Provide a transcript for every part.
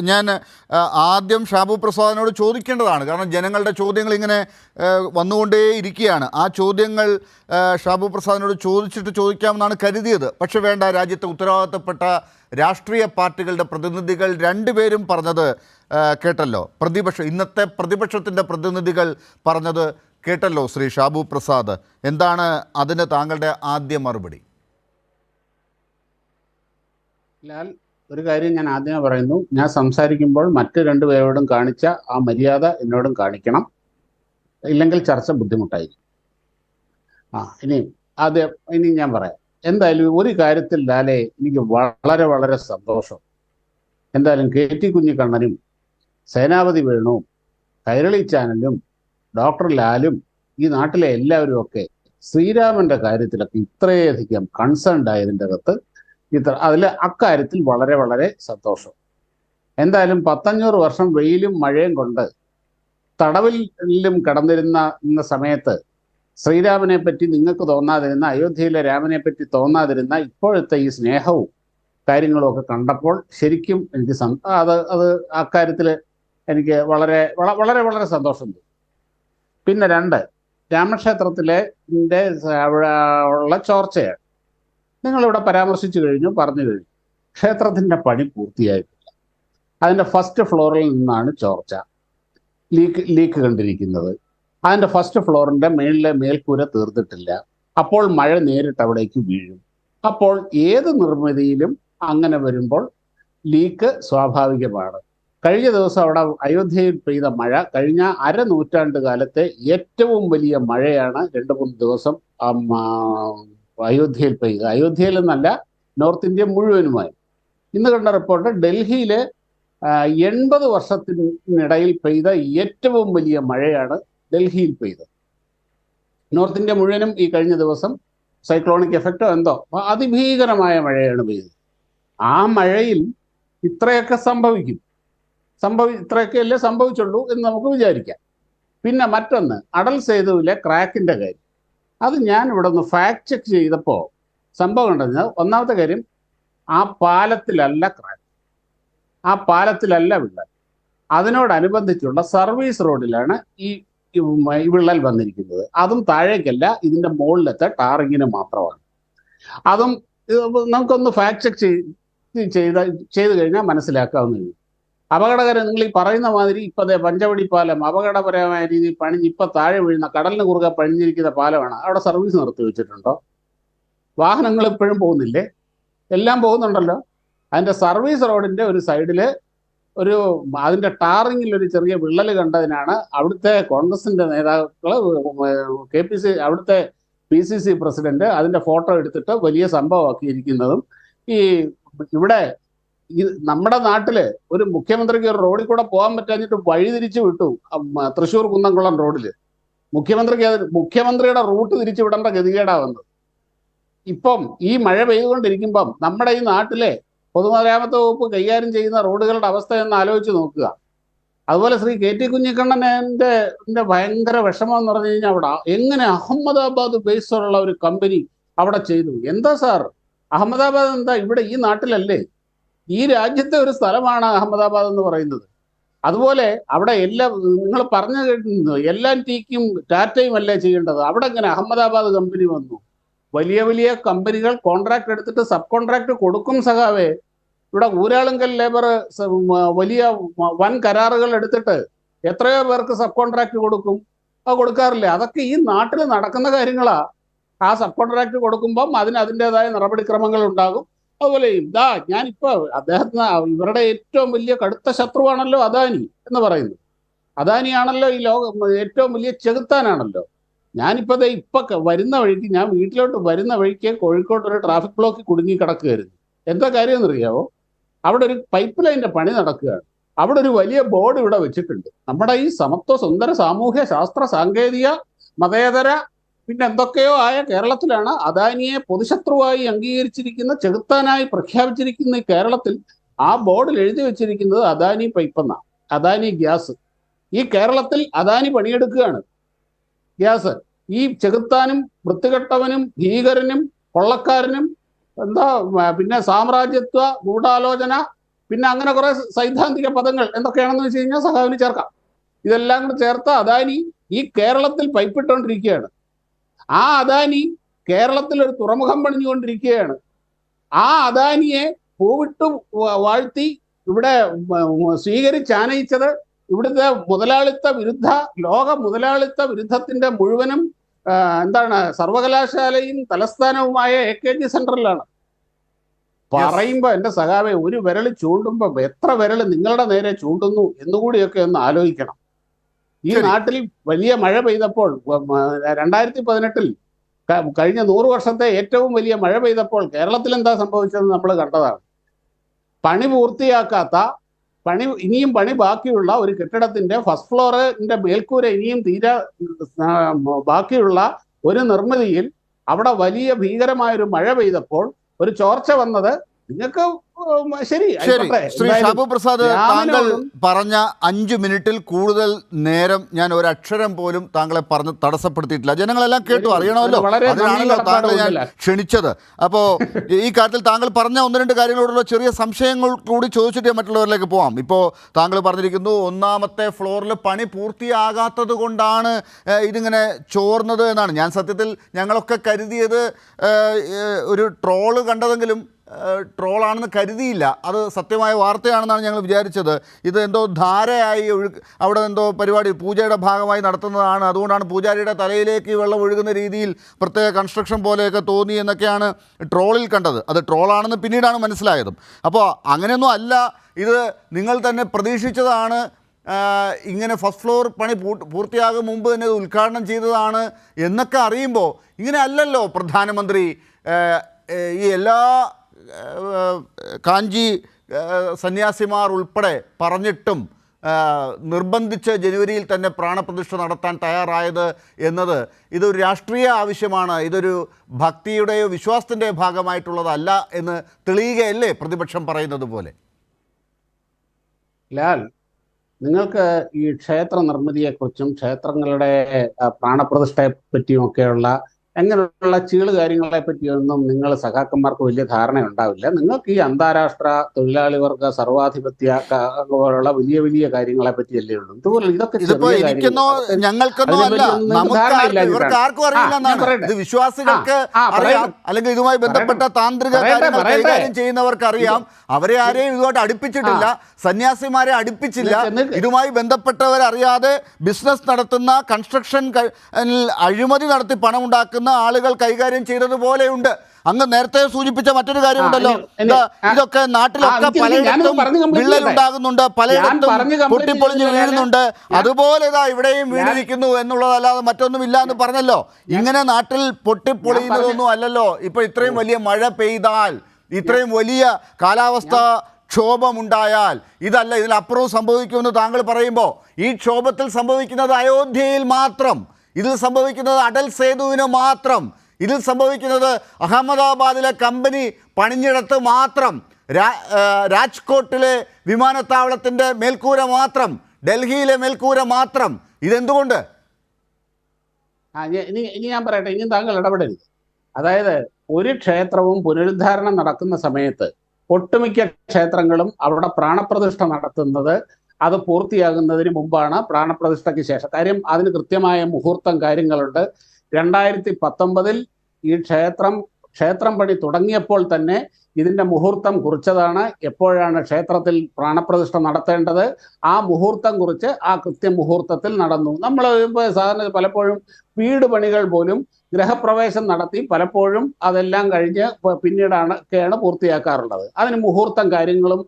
ഞാൻ ആദ്യം ഷാബു പ്രസാദിനോട് ചോദിക്കേണ്ടതാണ്. കാരണം ജനങ്ങളുടെ ചോദ്യങ്ങൾ ഇങ്ങനെ വന്നുകൊണ്ടേ ഇരിക്കുകയാണ്. ആ ചോദ്യങ്ങൾ ഷാബു പ്രസാദിനോട് ചോദിച്ചിട്ട് ചോദിക്കാമെന്നാണ് കരുതിയത്. പക്ഷേ വേണ്ട രാജ്യത്തെ ഉത്തരവാദിത്തപ്പെട്ട രാഷ്ട്രീയ പാർട്ടികളുടെ പ്രതിനിധികൾ രണ്ടുപേരും പറഞ്ഞത് കേട്ടല്ലോ. പ്രതിപക്ഷ ഇന്നത്തെ പ്രതിപക്ഷത്തിന്റെ പ്രതിനിധികൾ പറഞ്ഞത് കേട്ടല്ലോ ശ്രീ ഷാബു പ്രസാദ്. എന്താണ് അതിന് താങ്കളുടെ ആദ്യ മറുപടി? ലാൽ ഒരു കാര്യം ഞാൻ ആദ്യമേ പറയുന്നു. ഞാൻ സംസാരിക്കുമ്പോൾ മറ്റ് രണ്ടുപേരോടും കാണിച്ച ആ മര്യാദ എന്നോടും കാണിക്കണം. ഇല്ലെങ്കിൽ ചർച്ച ബുദ്ധിമുട്ടായിരിക്കും. ആ ഇനി ആദ്യം ഇനി ഞാൻ പറയാം. എന്തായാലും ഒരു കാര്യത്തിൽ ലാലേ എനിക്ക് വളരെ വളരെ സന്തോഷം. എന്തായാലും കെ ടി കുഞ്ഞിക്കണ്ണനും സേനാപതി വേണുവും കൈരളി ചാനലും ഡോക്ടർ ലാലും ഈ നാട്ടിലെ എല്ലാവരും ഒക്കെ ശ്രീരാമന്റെ കാര്യത്തിലൊക്കെ ഇത്രയധികം കൺസേൺഡ് ആയതിന്റെ അകത്ത് ഇത്ര. അതിൽ അക്കാര്യത്തിൽ വളരെ വളരെ സന്തോഷം. എന്തായാലും പത്തഞ്ഞൂറ് വർഷം വെയിലും മഴയും കൊണ്ട് തടവിലും കടന്നിരുന്ന ഇന്ന സമയത്ത് ശ്രീരാമനെ പറ്റി നിങ്ങൾക്ക് തോന്നാതിരുന്ന അയോധ്യയിലെ രാമനെ പറ്റി തോന്നാതിരുന്ന ഇപ്പോഴത്തെ ഈ സ്നേഹവും കാര്യങ്ങളും ഒക്കെ കണ്ടപ്പോൾ ശരിക്കും എനിക്ക് അത് അത് അക്കാര്യത്തിൽ എനിക്ക് വളരെ വളരെ വളരെ സന്തോഷം തോന്നി. പിന്നെ രണ്ട് രാമക്ഷേത്രത്തിലെ ഉള്ള ചോർച്ചയാണ്. നിങ്ങളിവിടെ പരാമർശിച്ചു കഴിഞ്ഞു പറഞ്ഞു കഴിഞ്ഞു. ക്ഷേത്രത്തിന്റെ പണി പൂർത്തിയായിട്ടില്ല. അതിന്റെ ഫസ്റ്റ് ഫ്ലോറിൽ നിന്നാണ് ചോർച്ച. ലീക്ക് ലീക്ക് കണ്ടിരിക്കുന്നത്. അതിന്റെ ഫസ്റ്റ് ഫ്ലോറിന്റെ മേളിലെ മേൽക്കൂര തീർത്തിട്ടില്ല അപ്പോൾ മഴ നേരിട്ട് അവിടേക്ക് വീഴും. അപ്പോൾ ഏത് നിർമ്മിതിയിലും അങ്ങനെ വരുമ്പോൾ ലീക്ക് സ്വാഭാവികമാണ്. കഴിഞ്ഞ ദിവസം അവിടെ അയോധ്യയിൽ പെയ്ത മഴ കഴിഞ്ഞ അര നൂറ്റാണ്ട് കാലത്തെ ഏറ്റവും വലിയ മഴയാണ് രണ്ട് മൂന്ന് ദിവസം അയോധ്യയിൽ പെയ്യുക അയോധ്യയിൽ എന്നല്ല നോർത്ത് ഇന്ത്യ മുഴുവനുമായി. ഇന്ന് കണ്ട റിപ്പോർട്ട് ഡൽഹിയിലെ എൺപത് വർഷത്തിനിടയിൽ പെയ്ത ഏറ്റവും വലിയ മഴയാണ് ഡൽഹിയിൽ പെയ്തത്. നോർത്ത് ഇന്ത്യ മുഴുവനും ഈ കഴിഞ്ഞ ദിവസം സൈക്ലോണിക് എഫക്റ്റോ എന്തോ അതിഭീകരമായ മഴയാണ് പെയ്തത്. ആ മഴയിൽ ഇത്രയൊക്കെ സംഭവിക്കും. സംഭവി ഇത്രയൊക്കെ അല്ലേ സംഭവിച്ചുള്ളൂ എന്ന് നമുക്ക് വിചാരിക്കാം. പിന്നെ മറ്റൊന്ന് അടൽ സേതുവിലെ ക്രാക്കിന്റെ കാര്യം. അത് ഞാൻ ഇവിടെ ഒന്ന് ഫാക്ട് ചെക്ക് ചെയ്തപ്പോൾ സംഭവം ഉണ്ടെന്ന് ഒന്നാമത്തെ കാര്യം ആ പാലത്തിലല്ല ക്രാക്ക് ആ പാലത്തിലല്ല വിള്ളൽ. അതിനോടനുബന്ധിച്ചുള്ള സർവീസ് റോഡിലാണ് ഈ വിള്ളൽ വന്നിരിക്കുന്നത്. അതും താഴേക്കല്ല ഇതിന്റെ മുകളിലത്തെ ടാറിങ്ങിന് മാത്രമാണ്. അതും നമുക്കൊന്ന് ഫാക്ട് ചെക്ക് ചെയ്ത ചെയ്ത് കഴിഞ്ഞാൽ മനസ്സിലാക്കാവുന്നതാണ് അപകടകരം നിങ്ങൾ ഈ പറയുന്ന മാതിരി ഇപ്പൊ ദേ പഞ്ചവടി പാലം അപകടപരമായ രീതിയിൽ പണിഞ്ഞ് ഇപ്പൊ താഴെ വീഴുന്ന കടലിന് കുറുകെ പണിഞ്ഞിരിക്കുന്ന പാലമാണ്. അവിടെ സർവീസ് നിർത്തി വെച്ചിട്ടുണ്ടോ? വാഹനങ്ങൾ ഇപ്പോഴും പോകുന്നില്ലേ? എല്ലാം പോകുന്നുണ്ടല്ലോ. അതിന്റെ സർവീസ് റോഡിന്റെ ഒരു സൈഡിൽ ഒരു അതിന്റെ ടാറിങ്ങിൽ ഒരു ചെറിയ വിള്ളൽ കണ്ടതിനാണ് അവിടുത്തെ കോൺഗ്രസിന്റെ നേതാക്കൾ കെ പി സി അവിടുത്തെ പി സി സി പ്രസിഡന്റ് അതിന്റെ ഫോട്ടോ എടുത്തിട്ട് വലിയ സംഭവമാക്കിയിരിക്കുന്നതും ഈ ഇവിടെ ഈ നമ്മുടെ നാട്ടിൽ ഒരു മുഖ്യമന്ത്രിക്ക് ഒരു റോഡിൽ കൂടെ പോകാൻ പറ്റാഞ്ഞിട്ട് വഴി തിരിച്ചു വിട്ടു തൃശ്ശൂർ കുന്നംകുളം റോഡിൽ. മുഖ്യമന്ത്രിക്ക് മുഖ്യമന്ത്രിയുടെ റൂട്ട് തിരിച്ചു വിടേണ്ട ഗതികേടാ വന്നത്. ഇപ്പം ഈ മഴ പെയ്തുകൊണ്ടിരിക്കുമ്പം നമ്മുടെ ഈ നാട്ടിലെ പൊതുമരാമത്ത് വകുപ്പ് കൈകാര്യം ചെയ്യുന്ന റോഡുകളുടെ അവസ്ഥ എന്ന് ആലോചിച്ച് നോക്കുക. അതുപോലെ ശ്രീ കെ ടി കുഞ്ഞിക്കണ്ണനെ ഭയങ്കര വിഷമം എന്ന് പറഞ്ഞു കഴിഞ്ഞാൽ അവിടെ എങ്ങനെ അഹമ്മദാബാദ് ബേസ്ഡുള്ള ഒരു കമ്പനി അവിടെ ചെയ്തു? എന്താ സാർ? അഹമ്മദാബാദ് എന്താ ഇവിടെ ഈ നാട്ടിലല്ലേ? ഈ രാജ്യത്തെ ഒരു സ്ഥലമാണ് അഹമ്മദാബാദ് എന്ന് പറയുന്നത്. അതുപോലെ അവിടെ എല്ലാ നിങ്ങൾ പറഞ്ഞു കേട്ടിരുന്നു എല്ലാം ടീക്കും ടാറ്റയും അല്ലേ ചെയ്യേണ്ടത്? അവിടെ എങ്ങനെ അഹമ്മദാബാദ് കമ്പനി വന്നു? വലിയ വലിയ കമ്പനികൾ കോൺട്രാക്ട് എടുത്തിട്ട് സബ് കോൺട്രാക്ട് കൊടുക്കും സഖാവേ. ഇവിടെ ഊരാളുങ്കൽ ലേബർ വലിയ വൻ കരാറുകൾ എടുത്തിട്ട് എത്രയോ പേർക്ക് സബ് കോൺട്രാക്ട് കൊടുക്കും. അത് കൊടുക്കാറില്ല? അതൊക്കെ ഈ നാട്ടിൽ നടക്കുന്ന കാര്യങ്ങളാ. ആ സബ് കോൺട്രാക്ട് കൊടുക്കുമ്പം അതിന് അതിന്റെതായ നടപടിക്രമങ്ങൾ ഉണ്ടാകും. അതുപോലെ ഇതാ ഞാനിപ്പോ അദ്ദേഹത്തിന് ഇവരുടെ ഏറ്റവും വലിയ കടുത്ത ശത്രുവാണല്ലോ അദാനി എന്ന് പറയുന്നത് അദാനിയാണല്ലോ ഈ ലോകം ഏറ്റവും വലിയ ചെകുത്താനാണല്ലോ. ഞാനിപ്പോ ഇപ്പൊ വരുന്ന വഴിക്ക് ഞാൻ വീട്ടിലോട്ട് വരുന്ന വഴിക്ക് കോഴിക്കോട് ഒരു ട്രാഫിക് ബ്ലോക്കിൽ കുടുങ്ങി കിടക്കുകയായിരുന്നു. എന്താ കാര്യം എന്നറിയാവോ? അവിടെ ഒരു പൈപ്പ് ലൈനിന്റെ പണി നടക്കുകയാണ്. അവിടെ ഒരു വലിയ ബോർഡ് ഇവിടെ വെച്ചിട്ടുണ്ട്. നമ്മുടെ ഈ സമത്വ സുന്ദര സാമൂഹ്യ ശാസ്ത്ര സാങ്കേതിക മതേതര പിന്നെ എന്തൊക്കെയോ ആയ കേരളത്തിലാണ് അദാനിയെ പൊതുശത്രുവായി അംഗീകരിച്ചിരിക്കുന്ന ചെകുത്താനായി പ്രഖ്യാപിച്ചിരിക്കുന്ന കേരളത്തിൽ ആ ബോർഡിൽ എഴുതി വെച്ചിരിക്കുന്നത് അദാനി പൈപ്പെന്ന അദാനി ഗ്യാസ്. ഈ കേരളത്തിൽ അദാനി പണിയെടുക്കുകയാണ്. ഗ്യാസ് ഈ ചെകുത്താനും വൃത്തികെട്ടവനും ഭീകരനും കൊള്ളക്കാരനും എന്താ പിന്നെ സാമ്രാജ്യത്വ ഗൂഢാലോചന പിന്നെ അങ്ങനെ കുറെ സൈദ്ധാന്തിക പദങ്ങൾ എന്തൊക്കെയാണെന്ന് വെച്ച് കഴിഞ്ഞാൽ സഹാവിന് ചേർക്കാം. ഇതെല്ലാം കൂടെ ചേർത്ത് അദാനി ഈ കേരളത്തിൽ പൈപ്പിട്ടുകൊണ്ടിരിക്കുകയാണ് ആ അദാനി കേരളത്തിൽ ഒരു തുറമുഖം പണിഞ്ഞുകൊണ്ടിരിക്കുകയാണ്. ആ അദാനിയെ പൂവിട്ട് വാഴ്ത്തി ഇവിടെ സ്വീകരിച്ചാനയിച്ചത് ഇവിടുത്തെ മുതലാളിത്ത വിരുദ്ധ ലോക മുതലാളിത്ത വിരുദ്ധത്തിന്റെ മുഴുവനും എന്താണ് സർവകലാശാലയും തലസ്ഥാനവുമായ എ കെ ജി സെന്ററിലാണ് പറയുമ്പോ എന്റെ സഖാവെ ഒരു വിരൽ ചൂണ്ടുമ്പോ എത്ര വിരൽ നിങ്ങളുടെ നേരെ ചൂണ്ടുന്നു എന്നുകൂടിയൊക്കെ ഒന്ന് ആലോചിക്കണം. ഈ നാട്ടിൽ വലിയ മഴ പെയ്തപ്പോൾ രണ്ടായിരത്തി പതിനെട്ടിൽ കഴിഞ്ഞ നൂറ് വർഷത്തെ ഏറ്റവും വലിയ മഴ പെയ്തപ്പോൾ കേരളത്തിൽ എന്താ സംഭവിച്ചതെന്ന് നമ്മൾ കണ്ടതാണ്. പണി പൂർത്തിയാക്കാത്ത പണി ഇനിയും പണി ബാക്കിയുള്ള ഒരു കെട്ടിടത്തിന്റെ ഫസ്റ്റ് ഫ്ലോറിന്റെ മേൽക്കൂര ഇനിയും തീരെ ബാക്കിയുള്ള ഒരു നിർമ്മിതിയിൽ അവിടെ വലിയ ഭീകരമായൊരു മഴ പെയ്തപ്പോൾ ഒരു ചോർച്ച വന്നത് നിങ്ങൾക്ക് ശരി ശരി. ശ്രീ ഷാബു പ്രസാദ് താങ്കൾ പറഞ്ഞ അഞ്ച് മിനിറ്റിൽ കൂടുതൽ നേരം ഞാൻ ഒരു അക്ഷരം പോലും താങ്കളെ പറഞ്ഞ് തടസ്സപ്പെടുത്തിയിട്ടില്ല. ജനങ്ങളെല്ലാം കേട്ടു അറിയണമല്ലോ. അതിനാണല്ലോ താങ്കൾ താങ്കളെ ഞാൻ ക്ഷണിച്ചത്. അപ്പോൾ ഈ കാര്യത്തിൽ താങ്കൾ പറഞ്ഞ ഒന്ന് രണ്ട് കാര്യങ്ങളോടുള്ള ചെറിയ സംശയങ്ങൾ കൂടി ചോദിച്ചിട്ട് ഞാൻ മറ്റുള്ളവരിലേക്ക് പോവാം. ഇപ്പോൾ താങ്കൾ പറഞ്ഞിരിക്കുന്നു ഒന്നാമത്തെ ഫ്ലോറിൽ പണി പൂർത്തിയാകാത്തത് കൊണ്ടാണ് ഇതിങ്ങനെ ചോർന്നത് എന്നാണ്. ഞാൻ സത്യത്തിൽ ഞങ്ങളൊക്കെ കരുതിയത് ഒരു ട്രോൾ കണ്ടതെങ്കിലും ട്രോളാണെന്ന് കരുതിയില്ല. അത് സത്യമായ വാർത്തയാണെന്നാണ് ഞങ്ങൾ വിചാരിച്ചത്. ഇത് എന്തോ ധാരയായി ഒഴു അവിടെ എന്തോ പരിപാടി പൂജയുടെ ഭാഗമായി നടത്തുന്നതാണ്. അതുകൊണ്ടാണ് പൂജാരിയുടെ തലയിലേക്ക് വെള്ളം ഒഴുകുന്ന രീതിയിൽ പ്രത്യേക കൺസ്ട്രക്ഷൻ പോലെയൊക്കെ തോന്നി എന്നൊക്കെയാണ് ട്രോളിൽ കണ്ടത്. അത് ട്രോളാണെന്ന് പിന്നീടാണ് മനസ്സിലായതും. അപ്പോൾ അങ്ങനെയൊന്നും അല്ല. ഇത് നിങ്ങൾ തന്നെ പ്രതീക്ഷിച്ചതാണ്. ഇങ്ങനെ ഫസ്റ്റ് ഫ്ലോർ പണി പൂർത്തി- പൂർത്തിയാകും മുമ്പ് തന്നെ ഇത് ഉദ്ഘാടനം ചെയ്തതാണ് എന്നൊക്കെ അറിയുമ്പോൾ ഇങ്ങനെ അല്ലല്ലോ പ്രധാനമന്ത്രി. ഈ എല്ലാ കാഞ്ചി സന്യാസിമാർ ഉൾപ്പെടെ പറഞ്ഞിട്ടും നിർബന്ധിച്ച് ജനുവരിയിൽ തന്നെ പ്രാണപ്രതിഷ്ഠ നടത്താൻ തയ്യാറായത് എന്നത് ഇതൊരു രാഷ്ട്രീയ ആവശ്യമാണ്. ഇതൊരു ഭക്തിയുടെയോ വിശ്വാസത്തിന്റെയോ ഭാഗമായിട്ടുള്ളതല്ല എന്ന് തെളിയുകയല്ലേ പ്രതിപക്ഷം പറയുന്നത് പോലെ? ലാൽ നിങ്ങൾക്ക് ഈ ക്ഷേത്ര നിർമ്മിതിയെക്കുറിച്ചും ക്ഷേത്രങ്ങളുടെ പ്രാണപ്രതിഷ്ഠയെ പറ്റിയും ഒക്കെയുള്ള അങ്ങനെയുള്ള ചീൾ കാര്യങ്ങളെ പറ്റിയൊന്നും നിങ്ങൾ സഖാക്കന്മാർക്ക് വലിയ ധാരണ ഉണ്ടാവില്ല. നിങ്ങൾക്ക് ഈ അന്താരാഷ്ട്ര തൊഴിലാളി വർഗ സർവാധിപത്യ പോലുള്ള വലിയ വലിയ കാര്യങ്ങളെ പറ്റിയല്ലേ ഉള്ളൂ. ഇതുപോലെ ഇതൊക്കെ വിശ്വാസികൾക്ക് അറിയാം. അല്ലെങ്കിൽ ഇതുമായി ബന്ധപ്പെട്ട താന്ത്രിക കൈകാര്യം ചെയ്യുന്നവർക്ക് അറിയാം. അവരെ ആരെയും ഇതുമായിട്ട് അടുപ്പിച്ചിട്ടില്ല. സന്യാസിമാരെ അടുപ്പിച്ചില്ല. ഇതുമായി ബന്ധപ്പെട്ടവരറിയാതെ ബിസിനസ് നടത്തുന്ന കൺസ്ട്രക്ഷൻ അഴിമതി നടത്തി പണം ഉണ്ടാക്കുന്ന ആളുകൾ കൈകാര്യം ചെയ്തതുപോലെയുണ്ട് അങ്ങ് നേരത്തെ സൂചിപ്പിച്ച മറ്റൊരു കാര്യമുണ്ടല്ലോ. ഇതൊക്കെ നാട്ടിലൊക്കെ പലയിടത്തും. ഉണ്ടാകുന്നുണ്ട് പലയിടത്തും പൊട്ടിപ്പൊളിഞ്ഞ് വീഴുന്നുണ്ട്. അതുപോലെ ഇതാ ഇവിടെയും വീണിരിക്കുന്നു എന്നുള്ളതല്ലാതെ മറ്റൊന്നും ഇല്ല എന്ന് പറഞ്ഞല്ലോ. ഇങ്ങനെ നാട്ടിൽ പൊട്ടിപ്പൊളിയുന്നതൊന്നും അല്ലല്ലോ. ഇപ്പൊ ഇത്രയും വലിയ മഴ പെയ്താൽ ഇത്രയും വലിയ കാലാവസ്ഥ ക്ഷോഭമുണ്ടായാൽ ഇതല്ല ഇതിലപ്പുറവും സംഭവിക്കുമെന്ന് താങ്കൾ പറയുമ്പോൾ ഈ ക്ഷോഭത്തിൽ സംഭവിക്കുന്നത് അയോധ്യയിൽ മാത്രം ഇതിൽ സംഭവിക്കുന്നത് അടൽ സേതുവിന് മാത്രം. ഇതിൽ സംഭവിക്കുന്നത് അഹമ്മദാബാദിലെ കമ്പനി പണിഞ്ഞിടത്ത് മാത്രം. രാജ്കോട്ടിലെ വിമാനത്താവളത്തിന്റെ മേൽക്കൂര മാത്രം. ഡൽഹിയിലെ മേൽക്കൂര മാത്രം. ഇതെന്തുകൊണ്ട്? ആ ഇനി- ഇനി ഞാൻ പറയട്ടെ ഇനി താങ്കൾ ഇടപെടരുത്. അതായത് ഒരു ക്ഷേത്രവും പുനരുദ്ധാരണം നടക്കുന്ന സമയത്ത് ഒട്ടുമിക്ക ക്ഷേത്രങ്ങളും അവിടെ പ്രാണപ്രതിഷ്ഠ നടത്തുന്നത് അത് പൂർത്തിയാകുന്നതിന് മുമ്പാണ് പ്രാണപ്രതിഷ്ഠയ്ക്ക് ശേഷം. കാര്യം അതിന് കൃത്യമായ മുഹൂർത്തം കാര്യങ്ങളുണ്ട്. രണ്ടായിരത്തി പത്തൊമ്പതിൽ ഈ ക്ഷേത്രം ക്ഷേത്രം പണി തുടങ്ങിയപ്പോൾ തന്നെ ഇതിന്റെ മുഹൂർത്തം കുറിച്ചതാണ്. എപ്പോഴാണ് ക്ഷേത്രത്തിൽ പ്രാണപ്രതിഷ്ഠ നടത്തേണ്ടത്? ആ മുഹൂർത്തം കുറിച്ച് ആ കൃത്യ മുഹൂർത്തത്തിൽ നടന്നു. നമ്മൾ സാധാരണ പലപ്പോഴും വീട് പണികൾ പോലും ഗ്രഹപ്രവേശം നടത്തി പലപ്പോഴും അതെല്ലാം കഴിഞ്ഞ് പിന്നീടാണ് ഒക്കെയാണ് പൂർത്തിയാക്കാറുള്ളത്. അതിന് മുഹൂർത്തം കാര്യങ്ങളും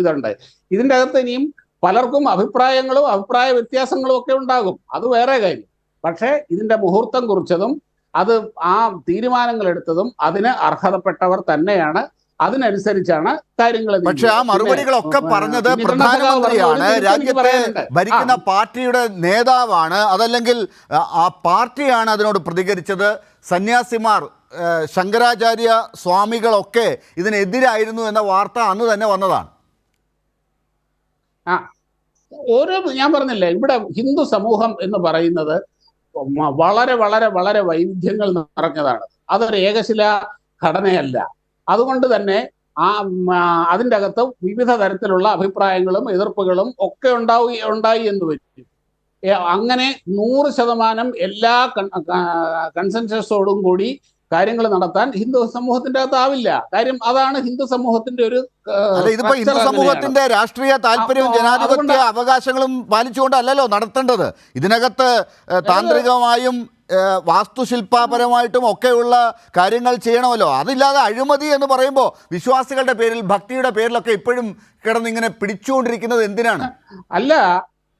ഇതുണ്ട്. ഇതിന്റെ അകത്ത് ഇനിയും പലർക്കും അഭിപ്രായങ്ങളും അഭിപ്രായ വ്യത്യാസങ്ങളും ഒക്കെ ഉണ്ടാകും. അത് വേറെ കാര്യം. പക്ഷേ ഇതിന്റെ മുഹൂർത്തം കുറിച്ചതും അത് ആ തീരുമാനങ്ങൾ എടുത്തതും അതിന് അർഹതപ്പെട്ടവർ തന്നെയാണ് അതിനനുസരിച്ചാണ് കാര്യങ്ങൾ പക്ഷെ ആ. മറുപടികളൊക്കെ പറഞ്ഞത് പ്രധാനമന്ത്രിയാണ്. രാജ്യത്തെ ഭരിക്കുന്ന പാർട്ടിയുടെ നേതാവാണ്. അതല്ലെങ്കിൽ ആ, ആ പാർട്ടിയാണ് അതിനോട് പ്രതികരിച്ചത്. സന്യാസിമാർ ആ, ശങ്കരാചാര്യ സ്വാമികളൊക്കെ ഇതിനെതിരായിരുന്നു എന്ന വാർത്ത അന്ന് തന്നെ വന്നതാണ്. ഓരോ ഞാൻ പറഞ്ഞില്ലേ ഇവിടെ ഹിന്ദു സമൂഹം എന്ന് പറയുന്നത് വളരെ വളരെ വളരെ വൈവിധ്യങ്ങൾ നിറഞ്ഞതാണ്. അതൊരു ഏകശില ഘടനയല്ല. അതുകൊണ്ട് തന്നെ ആ അതിന്റെ അകത്ത് വിവിധ തരത്തിലുള്ള അഭിപ്രായങ്ങളും എതിർപ്പുകളും ഒക്കെ ഉണ്ടാവുക ഉണ്ടായി എന്ന് വരും. അങ്ങനെ നൂറ് ശതമാനം എല്ലാ കൺസെൻസസോടും കൂടി കാര്യങ്ങൾ നടത്താൻ ഹിന്ദു സമൂഹത്തിന്റെ അകത്താവില്ല കാര്യം അതാണ് ഹിന്ദു സമൂഹത്തിന്റെ ഒരു ഇതിപ്പോ ഹിന്ദു. സമൂഹത്തിന്റെ രാഷ്ട്രീയ താല്പര്യവും ജനാധിപത്യ അവകാശങ്ങളും പാലിച്ചുകൊണ്ടല്ലല്ലോ നടത്തേണ്ടത്. ഇതിനകത്ത് താന്ത്രികമായും വാസ്തുശില്പപരമായിട്ടും ഒക്കെയുള്ള കാര്യങ്ങൾ ചെയ്യണമല്ലോ. അതില്ലാതെ അഴിമതി എന്ന് പറയുമ്പോൾ വിശ്വാസികളുടെ പേരിൽ ഭക്തിയുടെ പേരിലൊക്കെ ഇപ്പോഴും കിടന്നിങ്ങനെ പിടിച്ചുകൊണ്ടിരിക്കുന്നത് എന്തിനാണ്? അല്ല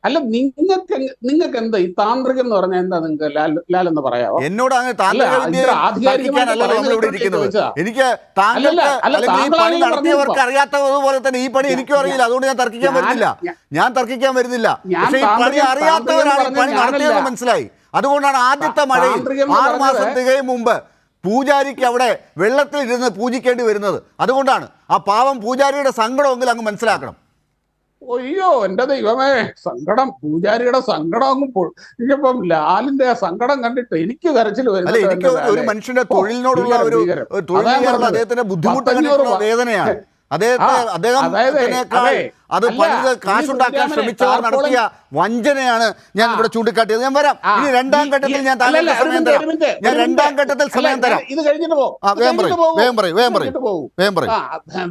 അല്ല നിങ്ങൾക്ക് നിങ്ങൾക്ക് എന്താ ഈ താന്ത്രികം എന്ന് പറഞ്ഞാൽ എന്താ നിങ്ങൾക്ക് ലാൽ ലാൽ എന്ന് പറയാവോ? എന്നോട് എനിക്ക് നടത്തിയവർക്ക് അറിയാത്തതുപോലെ തന്നെ ഈ പണി എനിക്കും അറിയില്ല. അതുകൊണ്ട് ഞാൻ തർക്കിക്കാൻ വരുന്നില്ല. ഞാൻ- തർക്കിക്കാൻ വരുന്നില്ല. പക്ഷേ ഈ പണി അറിയാത്തവരാണ് ഈ പണി നടത്തിയതെന്ന് മനസ്സിലായി. അതുകൊണ്ടാണ് ആദ്യത്തെ മഴയിൽ ആറ് മാസം തികയും മുമ്പ് പൂജാരിക്ക് അവിടെ വെള്ളത്തിൽ ഇരുന്ന് പൂജിക്കേണ്ടി വരുന്നത്. അതുകൊണ്ടാണ് ആ പാവം പൂജാരിയുടെ സങ്കടമെങ്കിലും അങ്ങ് മനസ്സിലാക്കണം. അയ്യോ എന്റെ ദൈവമേ സങ്കടം പൂജാരിയുടെ സങ്കടം അങ്ങ് ഇപ്പം ലാലിന്റെ സങ്കടം കണ്ടിട്ട് എനിക്ക് കരച്ചിൽ വരുന്നത് എനിക്ക് ഒരു മനുഷ്യന്റെ തൊഴിലിനോടുള്ള ഒരു പറഞ്ഞത്. അദ്ദേഹത്തിന്റെ ബുദ്ധിമുട്ട് പത്തഞ്ഞൂറ് കണ്ടിട്ടുള്ള വ- വേദനയാണ്. അദ്ദേഹത്തെ അതെ, പണിത് കാശുണ്ടാക്കാൻ ശ്രമിച്ചവർ നടത്തിയ വഞ്ചനയാണ് ഞാൻ. ഇവിടെ ചൂണ്ടിക്കാട്ടിയത്. ഞാൻ വരാം. ഇനി രണ്ടാം ഘട്ടത്തിൽ ഞാൻ സമയം തരാം. ഞാൻ രണ്ടാം ഘട്ടത്തിൽ സമയം തരാം. ഇത് കഴിഞ്ഞിട്ട് പോകും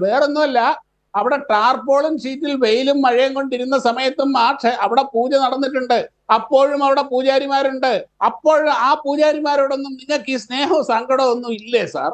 വേറൊന്നുമല്ല. അവിടെ ടാർപോളും ഷീറ്റിൽ വെയിലും മഴയും കൊണ്ടിരുന്ന സമയത്തും ആ അവിടെ പൂജ നടന്നിട്ടുണ്ട്. അപ്പോഴും അവിടെ പൂജാരിമാരുണ്ട്. അപ്പോൾ ആ പൂജാരിമാരോടൊന്നും നിങ്ങൾക്ക് ഈ സ്നേഹവും സങ്കടവും ഒന്നും ഇല്ലേ സാർ?